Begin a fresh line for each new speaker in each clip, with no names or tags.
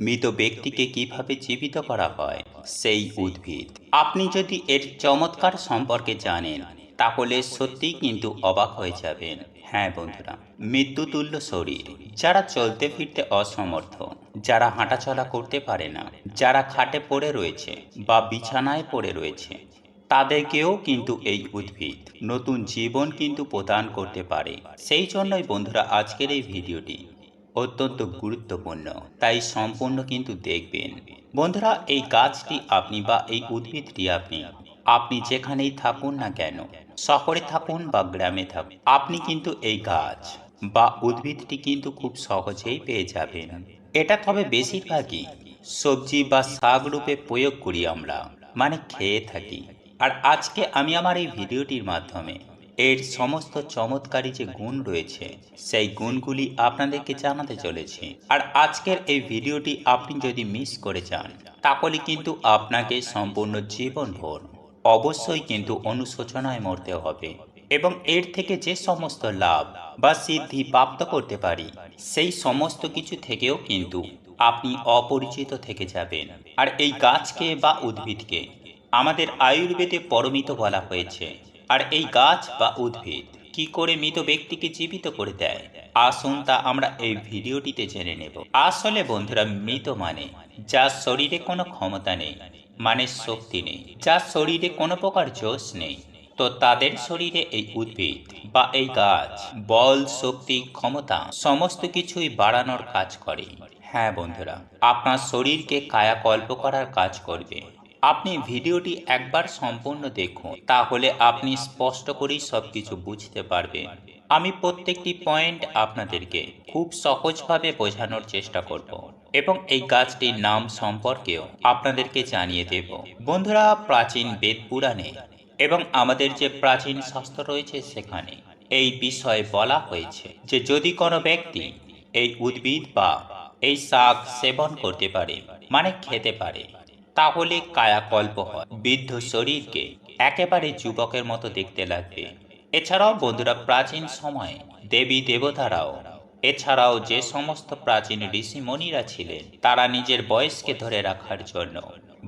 মৃত ব্যক্তিকে কীভাবে জীবিত করা হয়, সেই উদ্ভিদ। আপনি যদি এর চমৎকার সম্পর্কে জানেন, তাহলে সত্যিই কিন্তু অবাক হয়ে যাবেন। হ্যাঁ বন্ধুরা, মৃত্যুতুল্য শরীর। যারা চলতে ফিরতে অসমর্থ, যারা হাঁটাচলা করতে পারে না, যারা খাটে পড়ে রয়েছে বা বিছানায় পড়ে রয়েছে, তাদেরকেও কিন্তু এই উদ্ভিদ নতুন জীবন কিন্তু প্রদান করতে পারে। সেই জন্যই বন্ধুরা আজকের এই ভিডিওটি অত্যন্ত গুরুত্বপূর্ণ। তাই সম্পূর্ণ কিন্তু দেখবেন। বন্ধুরা, এই গাছটি আপনি বা এই উদ্ভিদটি আপনি আপনি যেখানেই থাকুন না কেন, শহরে থাকুন বা গ্রামে থাকুন, আপনি কিন্তু এই গাছ বা উদ্ভিদটি কিন্তু খুব সহজেই পেয়ে যাবেন। এটা তবে বেশিরভাগই সবজি বা শাক রূপে প্রয়োগ করি আমরা মানে খেয়ে থাকি। আর আজকে আমি আমার এই ভিডিওটির মাধ্যমে এর সমস্ত চমৎকারী যে গুণ রয়েছে, সেই গুণগুলি আপনাদেরকে জানাতে চলেছি। আর আজকের এই ভিডিওটি আপনি যদি মিস করে যান, তাহলে কিন্তু আপনাকে সম্পূর্ণ জীবনভর অবশ্যই কিন্তু অনুশোচনায় মরতে হবে এবং এর থেকে যে সমস্ত লাভ বা সিদ্ধি প্রাপ্ত করতে পারি, সেই সমস্ত কিছু থেকেও কিন্তু আপনি অপরিচিত থেকে যাবেন। আর এই গাছকে বা উদ্ভিদকে আমাদের আয়ুর্বেদে পরমিত বলা হয়েছে। আর এই গাছ বা উদ্ভিদ কি করে মৃত ব্যক্তিকে জীবিত করে দেয়? আসুন তা আমরা এই ভিডিওটিতে জেনে নেব। আসলে বন্ধুরা, মৃত মানে যার শরীরে কোনো ক্ষমতা নেই মানে শক্তি নেই যার শরীরে কোনো প্রকার জোশ নেই। তো তাদের শরীরে এই উদ্ভিদ বা এই গাছ, বল, শক্তি, ক্ষমতা সমস্ত কিছুই বাড়ানোর কাজ করে। হ্যাঁ বন্ধুরা, আপনার শরীরকে কায়াকল্প করার কাজ করবে। আপনি ভিডিওটি একবার সম্পূর্ণ দেখুন, তাহলে আপনি স্পষ্ট করেই সব কিছু বুঝতে পারবেন। আমি প্রত্যেকটি পয়েন্ট আপনাদেরকে খুব সহজভাবে বোঝানোর চেষ্টা করব এবং এই গাছটির নাম সম্পর্কেও আপনাদেরকে জানিয়ে দেব। বন্ধুরা, প্রাচীন বেদ পুরাণে এবং আমাদের যে প্রাচীন শাস্ত্র রয়েছে সেখানে এই বিষয়ে বলা হয়েছে যে যদি কোনো ব্যক্তি এই উদ্ভিদ বা এই শাক সেবন করতে পারে মানে খেতে পারে তাহলে কায়াকল্প হয়। বৃদ্ধ শরীরকে একেবারে যুবকের মতো দেখতে লাগবে। এছাড়াও বন্ধুরা, প্রাচীন সময়ে দেবী দেবতারাও, এছাড়াও যে সমস্ত প্রাচীন ঋষিমণিরা ছিলেন, তারা নিজের বয়সকে ধরে রাখার জন্য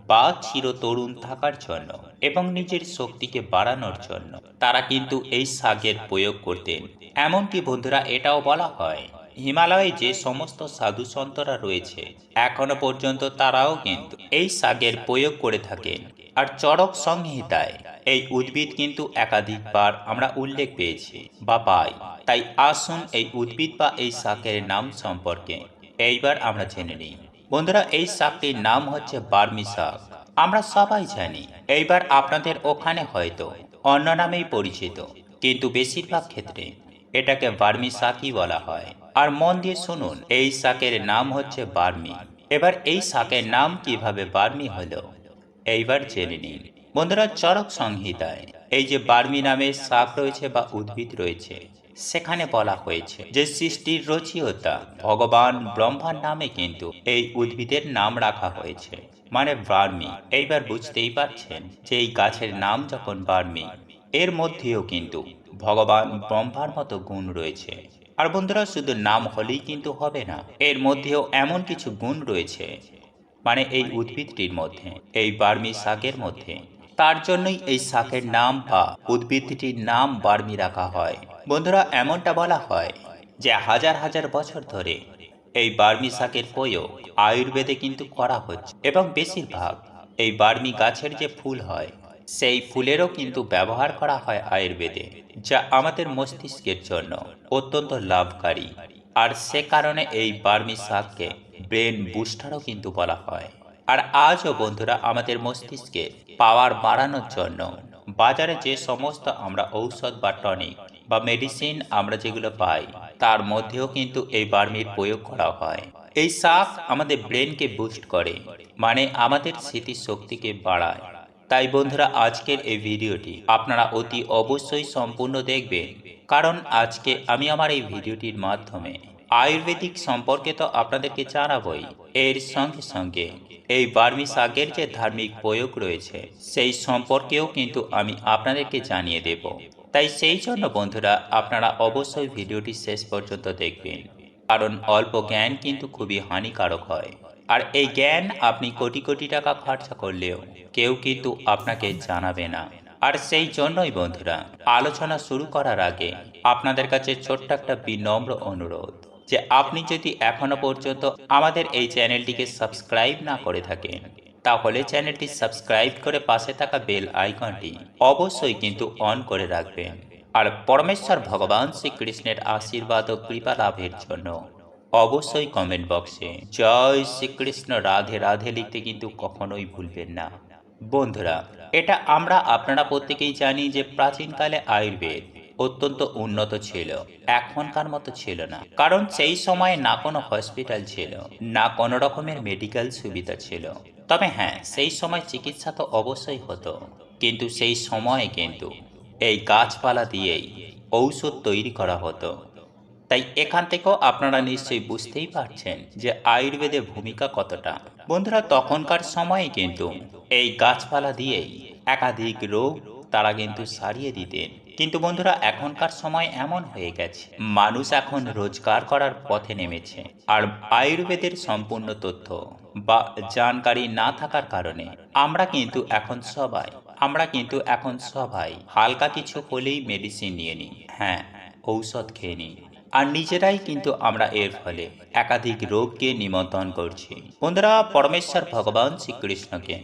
বা চির তরুণ থাকার জন্য এবং নিজের শক্তিকে বাড়ানোর জন্য তারা কিন্তু এই শাকের প্রয়োগ করতেন। এমনকি বন্ধুরা, এটাও বলা হয় হিমালয়ে যে সমস্ত সাধু সন্তরা রয়েছে, এখনও পর্যন্ত তারাও কিন্তু এই শাকের প্রয়োগ করে থাকেন আর চরক সংহিতায় এই উদ্ভিদ কিন্তু একাধিকবার আমরা উল্লেখ পেয়েছি বা পাই। তাই আসুন এই উদ্ভিদ বা এই শাকের নাম সম্পর্কে এইবার আমরা জেনে নিই। বন্ধুরা, এই শাকটির নাম হচ্ছে বার্মি শাক আমরা সবাই জানি, এইবার আপনাদের ওখানে হয়তো অন্য নামেই পরিচিত, কিন্তু বেশিরভাগ ক্ষেত্রে এটাকে বার্মি শাকই বলা হয়। আর মন দিয়ে শুনুন, এই শাকের নাম হচ্ছে বার্মি। এবার এই শাকের নাম কীভাবে বার্মি হলো? এইবার জেনে নিন। বন্ধুরা, চরক সংহিতায় এই যে বার্মি নামে শাক রয়েছে বা উদ্ভিদ রয়েছে, সেখানে বলা হয়েছে যে সৃষ্টির রচিয়তা ভগবান ব্রহ্মার নামে কিন্তু এই উদ্ভিদের নাম রাখা হয়েছে মানে বার্মি। এইবার বুঝতেই পারছেন যে এই গাছের নাম যখন বার্মি, এর মধ্যেও কিন্তু ভগবান ব্রহ্মার মতো গুণ রয়েছে। আর বন্ধুরা, শুধু নাম হলেই কিন্তু হবে না, এর মধ্যেও এমন কিছু গুণ রয়েছে। মানে এই উদ্ভিদটির মধ্যে, এই বার্মি শাকের মধ্যে, তার জন্যই এই শাকের নাম বা উদ্ভিদটির নাম বার্মি রাখা হয়। বন্ধুরা, এমনটা বলা হয় যে হাজার হাজার বছর ধরে এই বার্মি শাকের প্রয়োগ আয়ুর্বেদে কিন্তু করা হচ্ছে এবং বেশিরভাগ এই বার্মি গাছের যে ফুল হয় সেই ফুলেরও কিন্তু ব্যবহার করা হয় আয়ুর্বেদে, যা আমাদের মস্তিষ্কের জন্য অত্যন্ত লাভকারী। আর সে কারণে এই বার্মি শাককে ব্রেন বুস্টারও কিন্তু বলা হয়। আর আজও বন্ধুরা আমাদের মস্তিষ্কে পাওয়ার বাড়ানোর জন্য বাজারে যে সমস্ত আমরা ঔষধ বা টনিক বা মেডিসিন আমরা যেগুলো পাই, তার মধ্যেও কিন্তু এই বার্মির প্রয়োগ করা হয়। এই শাক আমাদের ব্রেনকে বুস্ট করে মানে আমাদের স্মৃতিশক্তিকে বাড়ায়। তাই বন্ধুরা, আজকের এই ভিডিওটি আপনারা অতি অবশ্যই সম্পূর্ণ দেখবেন। কারণ আজকে আমি আমার এই ভিডিওটির মাধ্যমে আয়ুর্বেদিক সম্পর্কে তো আপনাদেরকে জানাবই। এর সঙ্গে সঙ্গে এই বার্মি শাকের যে ধার্মিক প্রয়োগ রয়েছে, সেই সম্পর্কেও কিন্তু আমি আপনাদেরকে জানিয়ে দেব। তাই সেই জন্য বন্ধুরা, আপনারা অবশ্যই ভিডিওটি শেষ পর্যন্ত দেখবেন। কারণ অল্প জ্ঞান কিন্তু খুবই হানিকারক হয়। আর এই জ্ঞান আপনি কোটি কোটি টাকা খরচা করলেও কেউ কিন্তু আপনাকে জানাবে না। আর সেই জন্যই বন্ধুরা, আলোচনা শুরু করার আগে আপনাদের কাছে ছোট্ট একটা বিনম্র অনুরোধ যে আপনি যদি এখনও পর্যন্ত আমাদের এই চ্যানেলটিকে সাবস্ক্রাইব না করে থাকেন, তাহলে চ্যানেলটি সাবস্ক্রাইব করে পাশে থাকা বেল আইকনটি অবশ্যই কিন্তু অন করে রাখবেন। আর পরমেশ্বর ভগবান শ্রীকৃষ্ণের আশীর্বাদ ও কৃপা লাভের জন্য অবশ্যই কমেন্ট বক্সে জয় শ্রীকৃষ্ণ, রাধে রাধে লিখতে কিন্তু কখনোই ভুলবেন না। বন্ধুরা, এটা আমরা আপনারা প্রত্যেকেই জানি যে প্রাচীনকালে আয়ুর্বেদ অত্যন্ত উন্নত ছিল, এখনকার মতো ছিল না। কারণ সেই সময় না কোনো হসপিটাল ছিল, না কোনো রকমের মেডিকেল সুবিধা ছিল। তবে হ্যাঁ সেই সময় চিকিৎসা তো অবশ্যই হতো। কিন্তু সেই সময়ে কিন্তু এই গাছপালা দিয়েই ঔষধ তৈরি করা হতো। তাই এখান থেকেও আপনারা নিশ্চয়ই বুঝতেই পারছেন যে আয়ুর্বেদের ভূমিকা কতটা। বন্ধুরা, তখনকার সময়ে কিন্তু এই গাছপালা দিয়েই একাধিক রোগ তারা কিন্তু সারিয়ে দিতেন। কিন্তু বন্ধুরা, এখনকার সময় এমন হয়ে গেছে, মানুষ এখন রোজগার করার পথে নেমেছে। আর আয়ুর্বেদের সম্পূর্ণ তথ্য বা জানকারি না থাকার কারণে আমরা কিন্তু এখন সবাই, আমরা কিন্তু এখন সবাই হালকা কিছু হলেই মেডিসিন নিয়ে নিই। হ্যাঁ ঔষধ খেয়ে নিই। আর নিজেরাই কিন্তু আমরা এর ফলে একাধিক রোগকে নিমন্ত্রণ করছি। বন্ধুরা, পরমেশ্বর ভগবান শ্রীকৃষ্ণকে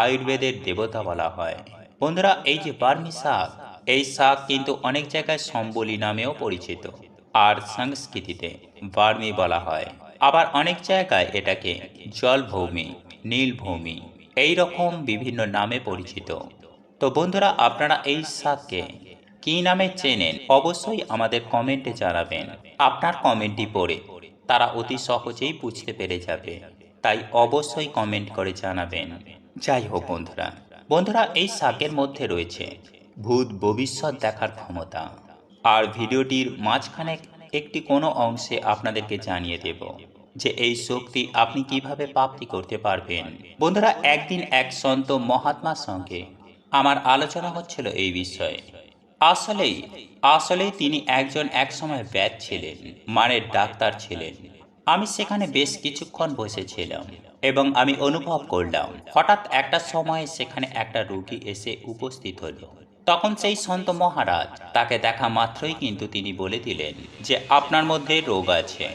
আয়ুর্বেদের দেবতা বলা হয়। বন্ধুরা, এই যে বার্মি শাক, এই শাক কিন্তু অনেক জায়গায় সম্বলি নামেও পরিচিত। আর সংস্কৃতিতে বার্মি বলা হয়। আবার অনেক জায়গায় এটাকে জলভূমি, নীলভূমি এই রকম বিভিন্ন নামে পরিচিত। তো বন্ধুরা, আপনারা এই শাককে কী নামে চেনেন, অবশ্যই আমাদের কমেন্টে জানাবেন। আপনার কমেন্টটি পড়ে তারা অতি সহজেই বুঝতে পেরে যাবে। তাই অবশ্যই কমেন্ট করে জানাবেন। যাই হোক বন্ধুরা বন্ধুরা এই শাকের মধ্যে রয়েছে ভূত ভবিষ্যৎ দেখার ক্ষমতা। আর ভিডিওটির মাঝখানে একটি কোনো অংশে আপনাদেরকে জানিয়ে দেব যে এই শক্তি আপনি কীভাবে প্রাপ্তি করতে পারবেন। বন্ধুরা, একদিন এক সন্ত মহাত্মার সঙ্গে আমার আলোচনা হচ্ছিল এই বিষয়ে। আসলেই আসলেই তিনি একজন একসময় ব্যাদ ছিলেন, মানের ডাক্তার ছিলেন। আমি সেখানে বেশ কিছুক্ষণ বসেছিলাম এবং আমি অনুভব করলাম, হঠাৎ একটা সময়ে সেখানে একটা রোগী এসে উপস্থিত হলো। তখন সেই সন্ত মহারাজ তাকে দেখা মাত্রই কিন্তু তিনি বলে দিলেন যে, আপনার মধ্যে রোগ আছে।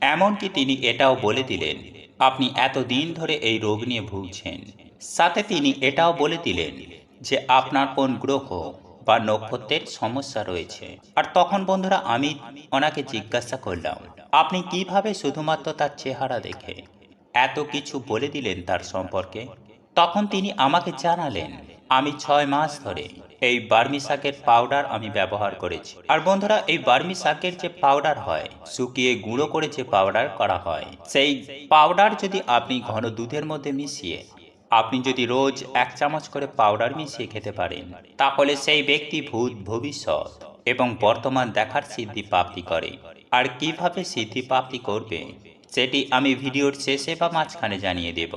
এমনকি তিনি এটাও বলে দিলেন, আপনি এত দিন ধরে এই রোগ নিয়ে ভুগছেন। সাথে তিনি এটাও বলে দিলেন যে, আপনার কোন গ্রহ বা নক্ষত্রের সমস্যা রয়েছে। আর তখন বন্ধুরা আমি ওনাকে জিজ্ঞাসা করলাম, আপনি কীভাবে শুধুমাত্র তার চেহারা দেখে এত কিছু বলে দিলেন তার সম্পর্কে? তখন তিনি আমাকে জানালেন, আমি ছয় মাস ধরে এই বার্মি শাকের পাউডার আমি ব্যবহার করেছি। আর বন্ধুরা, এই বার্মি শাকের যে পাউডার হয়, শুকিয়ে গুঁড়ো করে যে পাউডার করা হয়, সেই পাউডার যদি আপনি ঘন দুধের মধ্যে মিশিয়ে আপনি যদি রোজ এক চামচ করে পাউডার মিশিয়ে খেতে পারেন, তাহলে সেই ব্যক্তি ভূত ভবিষ্যৎ এবং বর্তমান দেখার সিদ্ধি প্রাপ্তি করে। আর কীভাবে সিদ্ধি প্রাপ্তি করবে, সেটি আমি ভিডিওর শেষে বা মাঝখানে জানিয়ে দেব।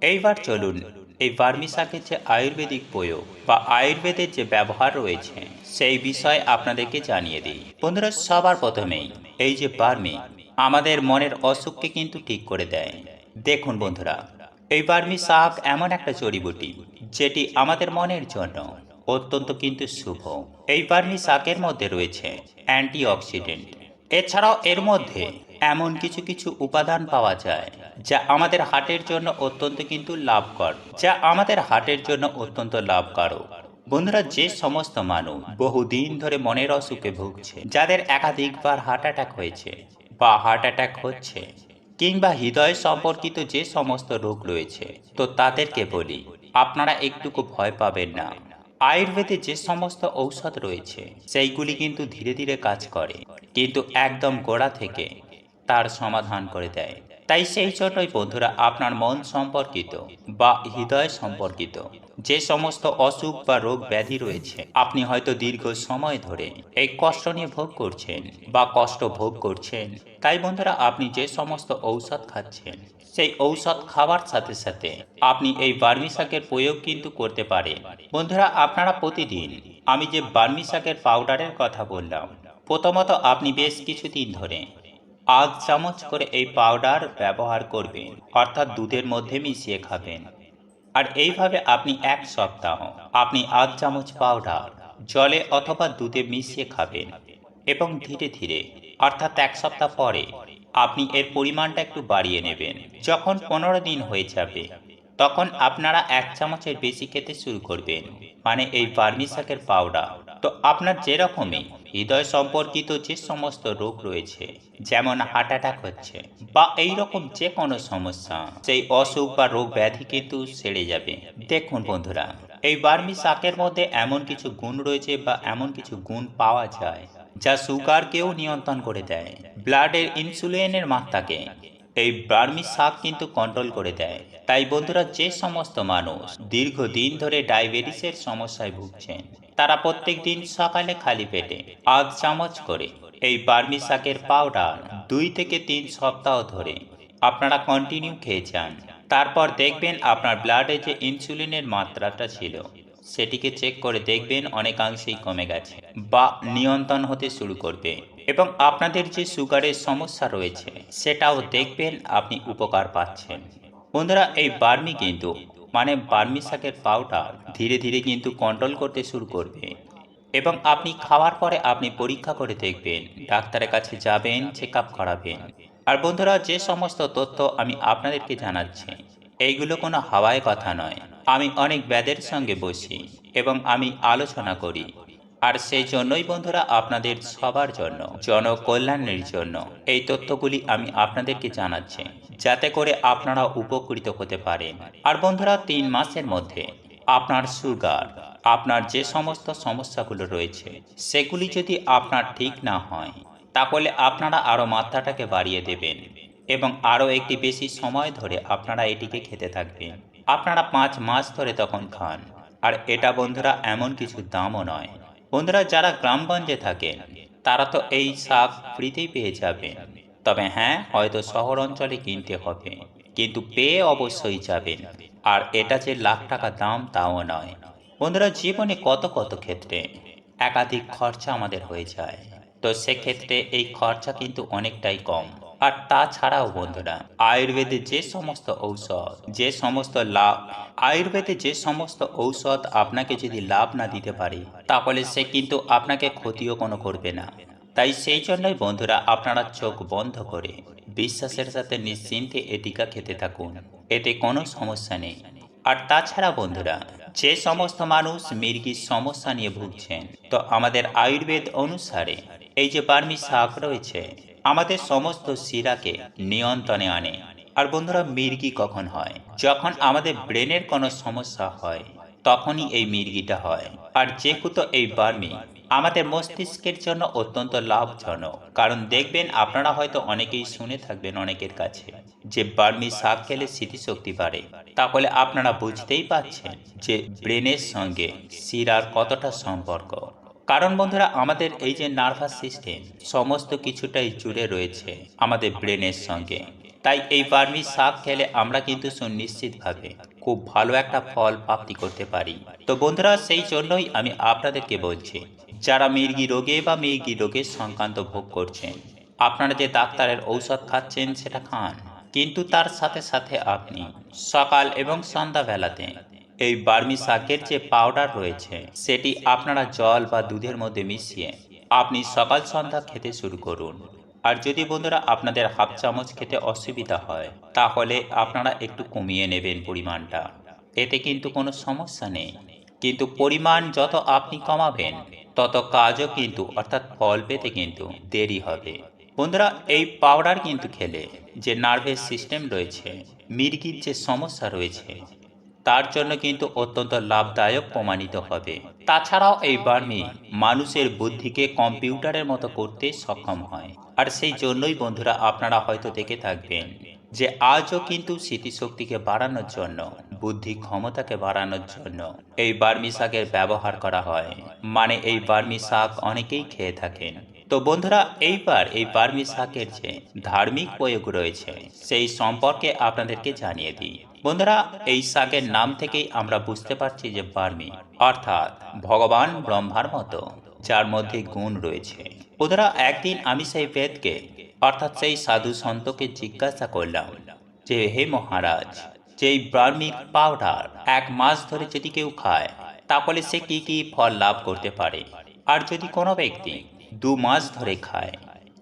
এইবার চলুন, এই বার্মিশাকে যে আয়ুর্বেদিক প্রয়োগ বা আয়ুর্বেদের যে ব্যবহার রয়েছে, সেই বিষয়ে আপনাদেরকে জানিয়ে দিই। বন্ধুরা, সবার প্রথমেই এই যে বার্মি, আমাদের মনের অসুখকে কিন্তু ঠিক করে দেয়। দেখুন বন্ধুরা এই বার্মি শাক এমন একটা জড়িবুটি, যেটি আমাদের মনের জন্য অত্যন্ত কিন্তু শুভ। এই বার্মি শাকের মধ্যে রয়েছে অ্যান্টিঅক্সিডেন্ট। এছাড়াও এর মধ্যে এমন কিছু কিছু উপাদান পাওয়া যায়, যা আমাদের হার্টের জন্য অত্যন্ত কিন্তু লাভকর, যা আমাদের হার্টের জন্য অত্যন্ত লাভকারক। বন্ধুরা, যে সমস্ত মানুষ বহুদিন ধরে মনের অসুখে ভুগছে, যাদের একাধিকবার হার্ট অ্যাটাক হয়েছে বা হার্ট অ্যাটাক হচ্ছে কিংবা হৃদয় সম্পর্কিত যে সমস্ত রোগ রয়েছে, তো তাদেরকে বলি, আপনারা একটুকু ভয় পাবেন না। আয়ুর্বেদে যে সমস্ত ঔষধ রয়েছে, সেইগুলি কিন্তু ধীরে ধীরে কাজ করে, কিন্তু একদম গোড়া থেকে তার সমাধান করে দেয়। তাই সেই জন্যই বন্ধুরা আপনার মন সম্পর্কিত বা হৃদয় সম্পর্কিত যে সমস্ত অসুখ বা রোগ ব্যাধি রয়েছে, আপনি হয়তো দীর্ঘ সময় ধরে এই কষ্ট নিয়ে ভোগ করছেন বা কষ্ট ভোগ করছেন। তাই বন্ধুরা, আপনি যে সমস্ত ঔষধ খাচ্ছেন, সেই ঔষধ খাওয়ার সাথে সাথে আপনি এই বার্মি শাকের প্রয়োগ কিন্তু করতে পারেন। বন্ধুরা, আপনারা প্রতিদিন, আমি যে বার্মি শাকের পাউডারের কথা বললাম, প্রথমত আপনি বেশ কিছুদিন ধরে আধ চামচ করে এই পাউডার ব্যবহার করবেন, অর্থাৎ দুধের মধ্যে মিশিয়ে খাবেন। আর এইভাবে আপনি এক সপ্তাহ আপনি আধ চামচ পাউডার জলে অথবা দুধে মিশিয়ে খাবেন এবং ধীরে ধীরে, অর্থাৎ এক সপ্তাহ পরে, আপনি এর পরিমাণটা একটু বাড়িয়ে নেবেন। যখন পনেরো দিন হয়ে যাবে, তখন আপনারা এক চামচের বেশি খেতে শুরু করবেন মানে এই বার্মি শাকের পাউডার তো আপনার যেরকমই হৃদয় সম্পর্কিত যে সমস্ত রোগ রয়েছে, যেমন হার্ট অ্যাটাক হচ্ছে, বা এই রকম যে কোনো সমস্যা, সেই অসুখ বা রোগ ব্যাধি কিন্তু সেরে যাবে। দেখুন বন্ধুরা, এই বার্মি শাকের মধ্যে এমন কিছু গুণ রয়েছে বা এমন কিছু গুণ পাওয়া যায়, যা সুগারকেও নিয়ন্ত্রণ করে দেয়, ব্লাডের ইনসুলিনের মাত্রাকে। এই বার্মি শাক কিন্তু কন্ট্রোল করে দেয়। তাই বন্ধুরা, যে সমস্ত মানুষ দীর্ঘদিন ধরে ডায়াবেটিসের সমস্যায় ভুগছেন তারা প্রত্যেক দিন সকালে খালি পেটে আধ চামচ করে এই বার্মি শাকের পাউডার দুই থেকে তিন সপ্তাহ ধরে। আপনারা কন্টিনিউ খেয়ে যান। তারপর দেখবেন আপনার ব্লাডে যে ইনসুলিনের মাত্রাটা ছিল, সেটিকে চেক করে দেখবেন অনেকাংশেই কমে গেছে বা নিয়ন্ত্রণ হতে শুরু করবে এবং আপনাদের যে সুগারের সমস্যা রয়েছে, সেটাও দেখবেন আপনি উপকার পাচ্ছেন। বন্ধুরা, এই বার্মি কিন্তু মানে বার্মি শাকের পাউডার ধীরে ধীরে কিন্তু কন্ট্রোল করতে শুরু করবে। এবং আপনি খাওয়ার পরে আপনি পরীক্ষা করে দেখবেন, ডাক্তারের কাছে যাবেন চেক আপ করাবেন। আর বন্ধুরা, যে সমস্ত তথ্য আমি আপনাদেরকে জানাচ্ছি, এইগুলো কোনো হাওয়ায় কথা নয়। আমি অনেক ব্যাদের সঙ্গে বসি এবং আমি আলোচনা করি। আর সেই জন্যই বন্ধুরা, আপনাদের সবার জন্য, জনকল্যাণের জন্য এই তথ্যগুলি আমি আপনাদেরকে জানাচ্ছি। যাতে করে আপনারা উপকৃত হতে পারেন। আর বন্ধুরা, তিন মাসের মধ্যে আপনার সুগার, আপনার যে সমস্ত সমস্যাগুলো রয়েছে, সেগুলি যদি আপনার ঠিক না হয়, তাহলে আপনারা আরও মাত্রাটাকে বাড়িয়ে দেবেন এবং আরও একটি বেশি সময় ধরে আপনারা এটিকে খেতে থাকবেন। আপনারা পাঁচ মাস ধরে তখন খান। আর এটা, বন্ধুরা, এমন কিছু দামও নয়। বন্ধুরা, যারা গ্রামগঞ্জে থাকেন, তারা তো এই শাক ফ্রিতেই পেয়ে যাবেন। তবে হ্যাঁ হয়তো শহর অঞ্চলে কিনতে হবে। কিন্তু পেয়ে অবশ্যই যাবেন। আর এটা যে লাখ টাকা দাম, তাও নয়। বন্ধুরা, জীবনে কত কত ক্ষেত্রে একাধিক খরচা আমাদের হয়ে যায়। তো সেক্ষেত্রে এই খরচা কিন্তু অনেকটাই কম। আর তাছাড়াও বন্ধুরা, আয়ুর্বেদে যে সমস্ত ঔষধ, যে সমস্ত লাভ, আয়ুর্বেদে যে সমস্ত ঔষধ আপনাকে যদি লাভ না দিতে পারে, তাহলে সে কিন্তু আপনাকে ক্ষতিও কোনো করবে না। তাই সেই জন্যই বন্ধুরা আপনারা চোখ বন্ধ করে বিশ্বাসের সাথে নিশ্চিন্তে এ টিকা খেতে থাকুন। এতে কোনো সমস্যা নেই। আর তাছাড়া বন্ধুরা, যে সমস্ত মানুষ মির্গির সমস্যা নিয়ে ভুগছেন, তো আমাদের আয়ুর্বেদ অনুসারে এই যে বার্মি শাক রয়েছে, আমাদের সমস্ত শিরাকে নিয়ন্ত্রণে আনে। আর বন্ধুরা, মির্গি কখন হয়? যখন আমাদের ব্রেনের কোনো সমস্যা হয়, তখনই এই মির্গিটা হয়। আর যেহেতু এই বার্মি আমাদের মস্তিষ্কের জন্য অত্যন্ত লাভজনক। কারণ দেখবেন, আপনারা হয়তো অনেকেই শুনে থাকবেন অনেকের কাছে যে, বার্মি শাক খেলে স্মৃতিশক্তি বাড়ে। তাহলে আপনারা বুঝতেই পারছেন যে, ব্রেনের সঙ্গে শিরার কতটা সম্পর্ক। কারণ বন্ধুরা, আমাদের এই যে নার্ভাস সিস্টেম, সমস্ত কিছুটাই জুড়ে রয়েছে আমাদের ব্রেনের সঙ্গে। তাই এই বার্মি শাক খেলে আমরা কিন্তু সুনিশ্চিতভাবে খুব ভালো একটা ফল প্রাপ্তি করতে পারি। তো বন্ধুরা, সেই জন্যই আমি আপনাদেরকে বলছি যারা মির্গি রোগে বা মির্গি রোগের সংক্রান্ত ভোগ করছেন, আপনারা যে ডাক্তারের ঔষধ খাচ্ছেন সেটা খান। কিন্তু তার সাথে সাথে আপনি সকাল এবং সন্ধ্যাবেলাতে এই বার্মি শাকের যে পাউডার রয়েছে, সেটি আপনারা জল বা দুধের মধ্যে মিশিয়ে আপনি সকাল সন্ধ্যা খেতে শুরু করুন। আর যদি বন্ধুরা আপনাদের হাফ চামচ খেতে অসুবিধা হয়, তাহলে আপনারা একটু কমিয়ে নেবেন পরিমাণটা। এতে কিন্তু কোনো সমস্যা নেই। কিন্তু পরিমাণ যত আপনি কমাবেন তত কাজও কিন্তু, অর্থাৎ ফল পেতে কিন্তু দেরি হবে। বন্ধুরা, এই পাউডার কিন্তু খেলে যে নার্ভাস সিস্টেম রয়েছে, মির্গির যে সমস্যা রয়েছে, তার জন্য কিন্তু অত্যন্ত লাভদায়ক প্রমাণিত হবে। তাছাড়াও এই বার্মি মানুষের বুদ্ধিকে কম্পিউটারের মতো করতে সক্ষম হয়। আর সেই জন্যই বন্ধুরা, আপনারা হয়তো দেখে থাকবেন যে আজও কিন্তু স্মৃতিশক্তিকে বাড়ানোর জন্য, বুদ্ধি ক্ষমতাকে বাড়ানোর জন্য এই বার্মি শাকের ব্যবহার করা হয়। মানে এই বার্মি শাক অনেকেই খেয়ে থাকেন। তো বন্ধুরা, এইবার এই বার্মি শাকের যে ধার্মিক প্রয়োগ রয়েছে, সেই সম্পর্কে আপনাদেরকে জানিয়ে দিই। বন্ধুরা, এই শাকের নাম থেকেই আমরা বুঝতে পারছি যে বার্মি, অর্থাৎ ভগবান ব্রহ্মার মতো, যার মধ্যে গুণ রয়েছে। বন্ধুরা, একদিন আমি সেই বেদকে অর্থাৎ সেই সাধু সন্তকে জিজ্ঞাসা করলাম যে, হে মহারাজ যে ব্রাহ্মিক পাউডার এক মাস ধরে যদি কেউ খায়, তাহলে সে কি কি ফল লাভ করতে পারে? আর যদি কোনো ব্যক্তি দু মাস ধরে খায়,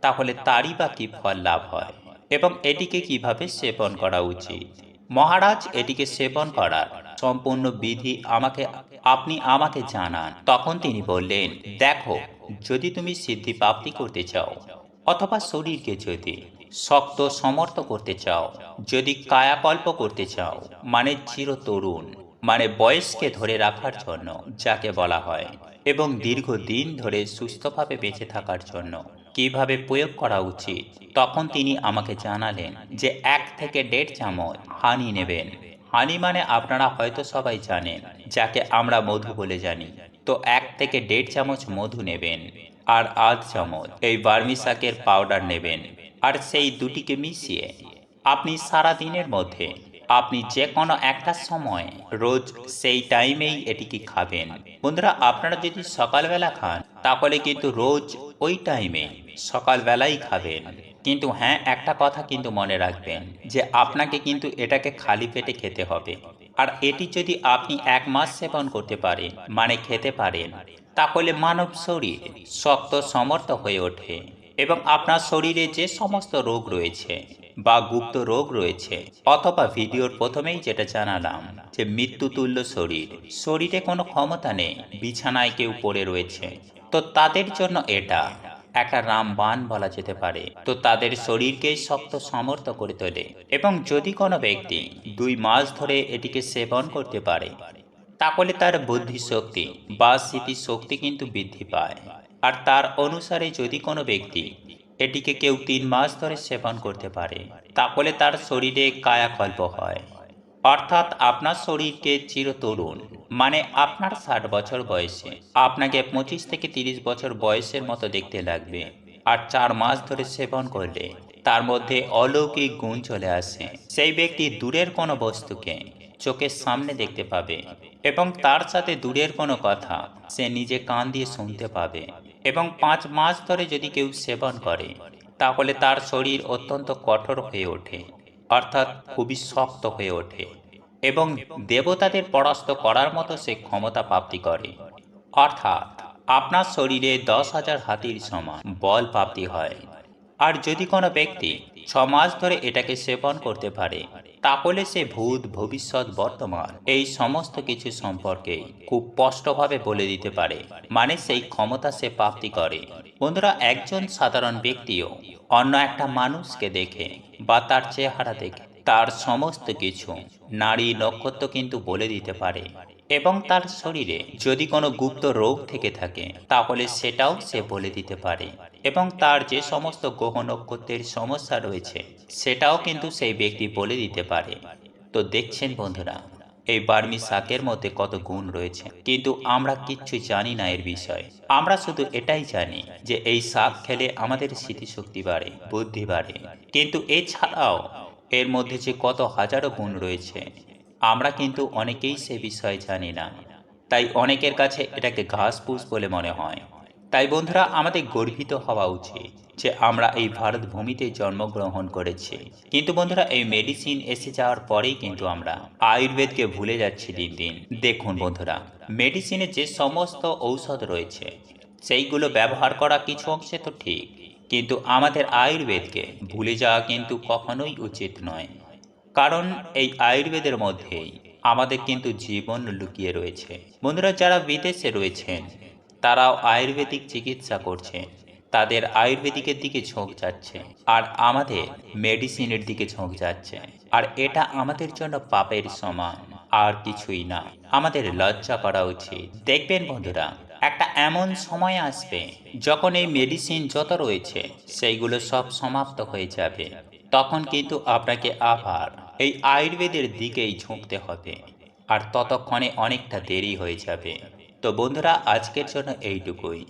তাহলে তারই বা কি ফল লাভ হয়? এবং এটিকে কীভাবে সেবন করা উচিত? মহারাজ, এটিকে সেবন করার সম্পূর্ণ বিধি আমাকে, আপনি আমাকে জানান। তখন তিনি বললেন, দেখো, যদি তুমি সিদ্ধি প্রাপ্তি করতে চাও অথবা শরীরকে যদি শক্ত সমর্থ করতে চাও, যদি কায়াকল্প করতে চাও মানে চির তরুণ মানে বয়সকে ধরে রাখার জন্য, যাকে বলা হয়, এবং দীর্ঘদিন ধরে সুস্থভাবে বেঁচে থাকার জন্য কীভাবে প্রয়োগ করা উচিত, তখন তিনি আমাকে জানালেন যে এক থেকে দেড় চামচ হানি নেবেন। হানি মানে আপনারা হয়তো সবাই জানেন, যাকে আমরা মধু বলে জানি। তো এক থেকে দেড় চামচ মধু নেবেন। আর আধ চামচ এই বার্মি শাকের পাউডার নেবেন। আর সেই দুটিকে মিশিয়ে আপনি সারা দিনের মধ্যে আপনি যে কোনো একটা সময় রোজ সেই টাইমেই এটিকে খাবেন। বন্ধুরা, আপনারা যদি সকালবেলা খান, তাহলে কিন্তু রোজ ওই টাইমে সকালবেলাই খাবেন। কিন্তু হ্যাঁ একটা কথা কিন্তু মনে রাখবেন যে আপনাকে কিন্তু এটাকে খালি পেটে খেতে হবে। আর এটি যদি আপনি এক মাস সেবন করতে পারেন মানে খেতে পারেন তাহলে মানব শরীর শক্ত, সমর্থ হয়ে ওঠে এবং আপনার শরীরে যে সমস্ত রোগ রয়েছে বা গুপ্ত রোগ রয়েছে অথবা ভিডিওর প্রথমেই যেটা জানালাম যে মৃত্যুতুল্য শরীর, শরীরে কোনো ক্ষমতা নেই, বিছানায় কেউ পড়ে রয়েছে, তো তাদের জন্য এটা একটা রামবান বলা যেতে পারে। তো তাদের শরীরকে শক্ত, সমর্থ করে তোলে এবং যদি কোনো ব্যক্তি দুই মাস ধরে এটিকে সেবন করতে পারে তাহলে তার বুদ্ধি শক্তি বা স্মৃতি শক্তি কিন্তু বৃদ্ধি পায়। আর তার অনুসারে যদি কোনো ব্যক্তি এটিকে কেউ তিন মাস ধরে সেবন করতে পারে, তাহলে তার শরীরে কায়াকল্প হয়। অর্থাৎ আপনার শরীরকে চিরতরুণ মানে আপনার ষাট বছর বয়সে, আপনাকে পঁচিশ থেকে তিরিশ বছর বয়সের মতো দেখতে লাগবে। আর চার মাস ধরে সেবন করলে তার মধ্যে অলৌকিক গুণ চলে আসে। সেই ব্যক্তি দূরের কোনো বস্তুকে চোখের সামনে দেখতে পাবে এবং তার সাথে দূরের কোনো কথা সে নিজে কান দিয়ে শুনতে পাবে এবং পাঁচ মাস ধরে যদি কেউ সেবন করে, তাহলে তার শরীর অত্যন্ত কঠোর হয়ে ওঠে, অর্থাৎ খুবই শক্ত হয়ে ওঠে এবং দেবতাদের পরাস্ত করার মতো সে ক্ষমতা প্রাপ্তি করে। অর্থাৎ আপনার শরীরে দশ হাজার হাতির সমান বল প্রাপ্তি হয়। আর যদি কোনো ব্যক্তি ছ মাস ধরে এটাকে সেবন করতে পারে তাহলে সে ভূত ভবিষ্যৎ বর্তমান। এই সমস্ত কিছু সম্পর্কে খুব স্পষ্টভাবে বলে দিতে পারে। মানে সেই ক্ষমতা সে প্রাপ্তি করে। বন্ধুরা, একজন সাধারণ ব্যক্তিও অন্য একটা মানুষকে দেখে বা তার চেহারা দেখে তার সমস্ত কিছু নারী নক্ষত্র কিন্তু বলে দিতে পারে। এবং তার শরীরে যদি কোনো গুপ্ত রোগ থেকে থাকে, তাহলে সেটাও সে বলে দিতে পারে। এবং তার যে সমস্ত গ্রহ নক্ষত্রের সমস্যা রয়েছে, সেটাও কিন্তু সেই ব্যক্তি বলে দিতে পারে। তো দেখছেন বন্ধুরা, এই বার্মি শাকের মধ্যে কত গুণ রয়েছে। কিন্তু আমরা কিচ্ছু জানি না এর বিষয়ে। আমরা শুধু এটাই জানি যে এই শাক খেলে আমাদের স্মৃতিশক্তি বাড়ে, বুদ্ধি বাড়ে। কিন্তু এছাড়াও এর মধ্যে যে কত হাজারো গুণ রয়েছে, আমরা কিন্তু অনেকেই সে বিষয়ে জানি না। তাই অনেকের কাছে এটাকে ঘাস পুষ বলে মনে হয়। তাই বন্ধুরা, আমাদের গর্বিত হওয়া উচিত যে আমরা এই ভারত ভূমিতে জন্মগ্রহণ করেছি। কিন্তু বন্ধুরা, এই মেডিসিন এসে যাওয়ার পরেই কিন্তু আমরা আয়ুর্বেদকে ভুলে যাচ্ছি দিন দিন। দেখুন বন্ধুরা মেডিসিনে যে সমস্ত ঔষধ রয়েছে, সেইগুলো ব্যবহার করা কিছু অংশে তো ঠিক, কিন্তু আমাদের আয়ুর্বেদকে ভুলে যাওয়া কিন্তু কখনোই উচিত নয়। কারণ এই আয়ুর্বেদের মধ্যেই আমাদের কিন্তু জীবন লুকিয়ে রয়েছে। বন্ধুরা, যারা বিদেশে রয়েছেন তারাও আয়ুর্বেদিক চিকিৎসা করছে। তাদের আয়ুর্বেদিকের দিকে ঝোঁক যাচ্ছে আর আমাদের মেডিসিনের দিকে ঝোঁক যাচ্ছে। আর এটা আমাদের জন্য পাপের সমান। আর কিছুই না। আমাদের লজ্জা করা উচিত। দেখবেন বন্ধুরা, একটা এমন সময় আসবে যখন এই মেডিসিন যত রয়েছে সেইগুলো সব সমাপ্ত হয়ে যাবে। তখন কিন্তু আপনাকে আবার এই আয়ুর্বেদের দিকেই ঝুঁকতে হবে। আর ততক্ষণে অনেকটা দেরি হয়ে যাবে। তো বন্ধুরা আজকের জন্য এইটুকুই।